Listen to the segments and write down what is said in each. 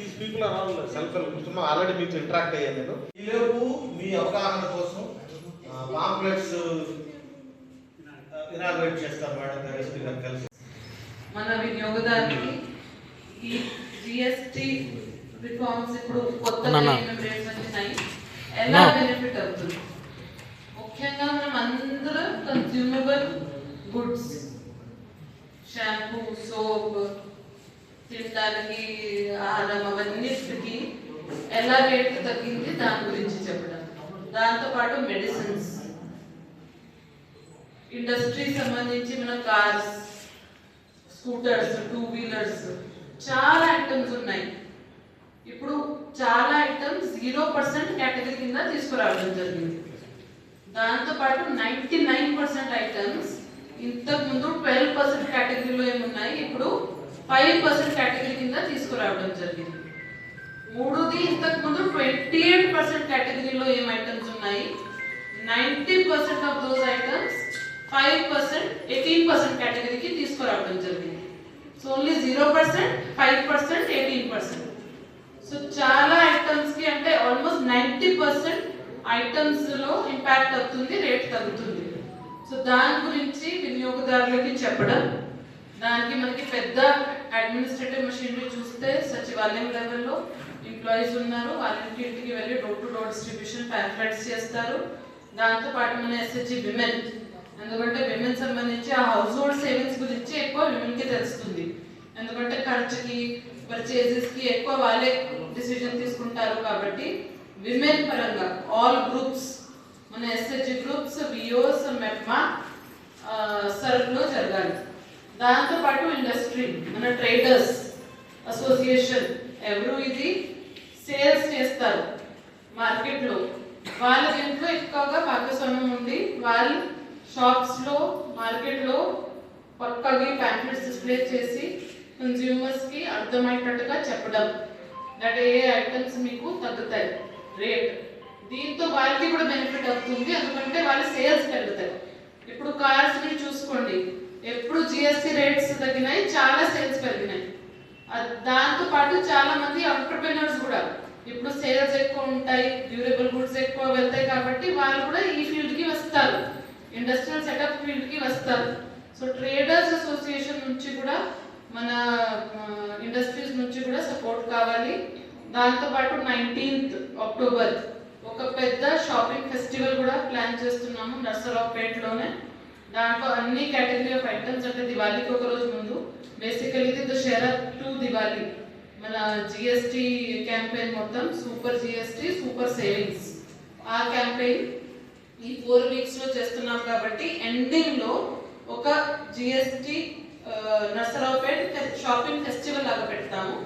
These people are all self help groups already మీతో interact అయ్యాను నేను. ఈలోపు మీ అవగాహన కోసం పాంప్లెట్స్ ఇనాగ్రేట్ చేస్తారు మేడం గారు ఎస్పీ గారు కలిసి. మన వినియోగదారునికి ఈ జిఎస్టి రిఫార్మ్స్ ఇప్పుడు కొత్తగా రేట్స్ వచ్చినాయి. ఎలా బెనిఫిట్ అవుతుంది? ముఖ్యంగా మనం అందరూ కన్స్యూమబుల్ గుడ్స్ షాంపూ సోప్ తినడానికి ఆహారం అవన్నిటికి ఎలా రేట్ తగ్గింది దాని గురించి చెప్పడం. దాంతోపాటు మెడిసిన్స్ ఇండస్ట్రీ సంబంధించి మన కార్స్ స్కూటర్స్ టూ వీలర్స్ చాలా ఐటమ్స్ ఉన్నాయి. ఇప్పుడు చాలా ఐటమ్స్ జీరో పర్సెంట్ కేటగిరీ కింద తీసుకురావడం జరిగింది. దాంతో పాటు నైంటీ నైన్ పర్సెంట్ ఐటమ్స్ ఇంతకుముందు ట్వెల్వ్ పర్సెంట్ కేటగిరీలో ఏమున్నాయి? ఇప్పుడు ఫైవ్ పర్సెంట్ కేటగిరీ కింద తీసుకురావడం జరిగింది. మూడోది ఇంతకు ముందు ట్వంటీ ఎయిట్ పర్సెంట్ కేటగిరీలో ఏం ఐటమ్స్ ఉన్నాయి? Ninety percent of those items five percent eighteen percent కేటగిరీకి తీసుకురావడం జరిగింది. So only zero percent five percent eighteen percent so చాలా ఐటమ్స్కి అంటే ఆల్మోస్ట్ నైంటీ పర్సెంట్ ఐటమ్స్లో ఇంపాక్ట్ అవుతుంది రేట్ తగ్గుతుంది. సో దాని గురించి వినియోగదారులకి చెప్పడం దానికి మనకి పెద్ద అడ్మినిస్ట్రేటివ్ మెషినరీ చూస్తే సచివాలయం లెవెల్లో ఎంప్లాయీస్ ఉన్నారు. వాళ్ళకి ఇంటికి వెళ్ళి door to door distribution pamphlets చేస్తారు. దాంతోపాటు మన ఎస్హెచ్జి విమెన్ ఎందుకంటే విమెన్ సంబంధించి ఆ హౌస్ హోల్డ్ సేవింగ్స్ గురించి ఎక్కువ విమెన్కి తెలుస్తుంది. ఎందుకంటే ఖర్చుకి పర్చేజెస్కి ఎక్కువ వాళ్ళే డిసిజన్ తీసుకుంటారు కాబట్టి విమెన్ పరంగా ఆల్ గ్రూప్స్ మన ఎస్హెచ్జి గ్రూప్స్ వియోస్ మెప్మా దాంతో పాటు ఇండస్ట్రీ మన ట్రేడర్స్ అసోసియేషన్ ఎవరు ఇది? సేల్స్ చేస్తారు మార్కెట్లో. వాళ్ళ దీంట్లో ఎక్కువగా భాగస్వామ్యం ఉండి వాళ్ళు షాప్స్లో మార్కెట్లో పక్కగా ప్యాంప్లెట్స్ డిస్ప్లే చేసి కన్జ్యూమర్స్కి అర్థమయ్యేటట్టుగా చెప్పడం. అంటే ఏ ఐటమ్స్ మీకు తగ్గుతాయి? రేట్ దీంతో వాళ్ళకి కూడా బెనిఫిట్ అవుతుంది. ఎందుకంటే వాళ్ళ సేల్స్ పెరుగుతాయి. ఇప్పుడు కార్స్ మీరు చూసుకోండి. ఎప్పుడు జిఎస్టీ రేట్స్ తగ్గినాయి చాలా సేల్స్ పెరిగినాయి. దాంతో పాటు చాలా మంది ఎంటర్ప్రినర్స్ కూడా ఇప్పుడు సేల్స్ ఎక్కువ ఉంటాయి డ్యూరబుల్ గుడ్స్ ఎక్కువ వెళ్తాయి కాబట్టి వాళ్ళు కూడా ఈ ఫీల్డ్కి వస్తారు. ఇండస్ట్రియల్ సెటప్ ఫీల్డ్కి వస్తారు. సో ట్రేడర్స్ అసోసియేషన్ నుంచి కూడా మన ఇండస్ట్రీస్ నుంచి కూడా సపోర్ట్ కావాలి. దాంతో పాటు నైన్టీన్త్ అక్టోబర్ ఒక పెద్ద షాపింగ్ ఫెస్టివల్ కూడా ప్లాన్ చేస్తున్నాము నర్సరావుపేటలోనే. దాంట్లో అన్ని కేటగిరీ ఆఫ్ ఐటమ్స్ అంటే దివాళీకి ఒక రోజు ముందు. బేసికలీ ఇది షేర్ టు దివాళీ. మన జిఎస్టి క్యాంపెయిన్ మొత్తం సూపర్ జిఎస్టి సూపర్ సేవింగ్స్ ఆ క్యాంపెయిన్ ఈ ఫోర్ వీక్స్లో చేస్తున్నాం కాబట్టి ఎండింగ్లో ఒక జిఎస్టి నర్సరావుపేట్ షాపింగ్ ఫెస్టివల్ లాగా పెడతాము.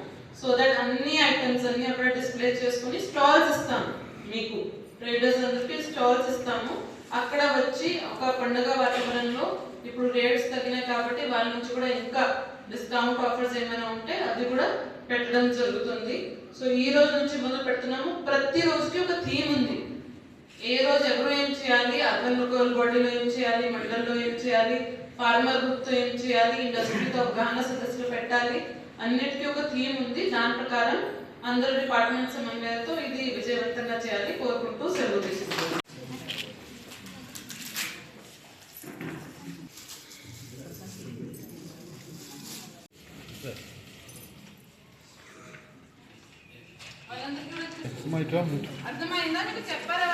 సో దట్ అన్ని ఐటమ్స్ అన్ని అక్కడ డిస్ప్లే చేసుకుని స్టాల్స్ ఇస్తాము మీకు. ట్రేడర్స్ అందరికి స్టాల్స్ ఇస్తాము. అక్కడ వచ్చి ఒక పండుగ వాతావరణంలో ఇప్పుడు రేట్స్ తగ్గినాయి కాబట్టి వాళ్ళ నుంచి కూడా ఇంకా డిస్కౌంట్ ఆఫర్స్ ఏమైనా ఉంటే అది కూడా పెట్టడం జరుగుతుంది. సో ఈ రోజు నుంచి మొదలు పెడుతున్నాము. ప్రతి రోజుకి ఒక థీమ్ ఉంది. ఏ రోజు ఎవరు ఏం చేయాలి? అర్బన్ లోకల్ బాడీలో ఏం చేయాలి? మండలంలో ఏం చేయాలి? ఫార్మర్ గ్రూప్తో ఏం చేయాలి? ఇండస్ట్రీతో అవగాహన సదస్సులు పెట్టాలి. అన్నిటికీ ఒక థీమ్ ఉంది. దాని ప్రకారం అందరు డిపార్ట్మెంట్ సమన్వయంతో ఇది విజయవంతంగా చేయాలి. కోరుకుంటూ సెలవు తీసుకుంటాం అర్థమైందా? మీకు చెప్పారా